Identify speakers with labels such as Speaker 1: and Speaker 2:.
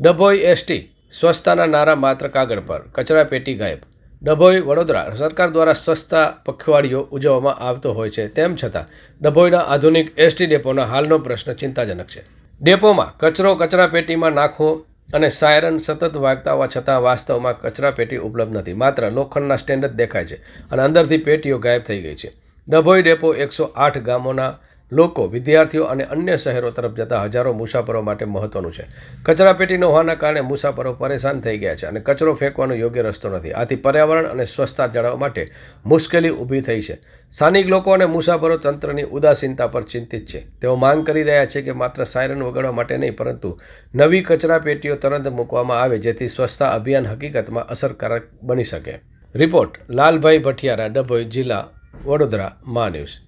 Speaker 1: Dabhoi ST સ્વચ્છતાના નારા માત્ર કાગળ પર કચરાપેટી ગાયબ. ડભોઈ વડોદરા સરકાર દ્વારા સસ્તા પખવાડિયો ઉજવવામાં આવતો હોય છે, તેમ છતાં ડભોઈના આધુનિક એસટી ડેપોના હાલનો પ્રશ્ન ચિંતાજનક છે. ડેપોમાં કચરો કચરાપેટીમાં નાખવો અને સાયરન સતત વાગતા હોવા છતાં વાસ્તવમાં કચરાપેટી ઉપલબ્ધ નથી. માત્ર લોખંડના સ્ટેન્ડ જ દેખાય છે અને અંદરથી પેટીઓ ગાયબ થઈ ગઈ છે. ડભોઈ ડેપો એકસો આઠ ગામોના લોકો, વિદ્યાર્થીઓ અને અન્ય શહેરો તરફ જતા હજારો મુસાફરો માટે મહત્વનું છે. કચરાપેટી ન હોવાના કારણે મુસાફરો પરેશાન થઈ ગયા છે અને કચરો ફેંકવાનો યોગ્ય રસ્તો નથી. આથી પર્યાવરણ અને સ્વચ્છતા જાળવવા માટે મુશ્કેલી ઊભી થઈ છે. સ્થાનિક લોકો અને મુસાફરો તંત્રની ઉદાસીનતા પર ચિંતિત છે. તેઓ માંગ કરી રહ્યા છે કે માત્ર સાયરન વગાડવા માટે નહીં, પરંતુ નવી કચરાપેટીઓ તરત મૂકવામાં આવે, જેથી સ્વચ્છતા અભિયાન હકીકતમાં અસરકારક બની શકે. રિપોર્ટ, લાલભાઈ ભઠિયારા, ડભોઈ, જિલ્લા વડોદરા, મા ન્યૂઝ.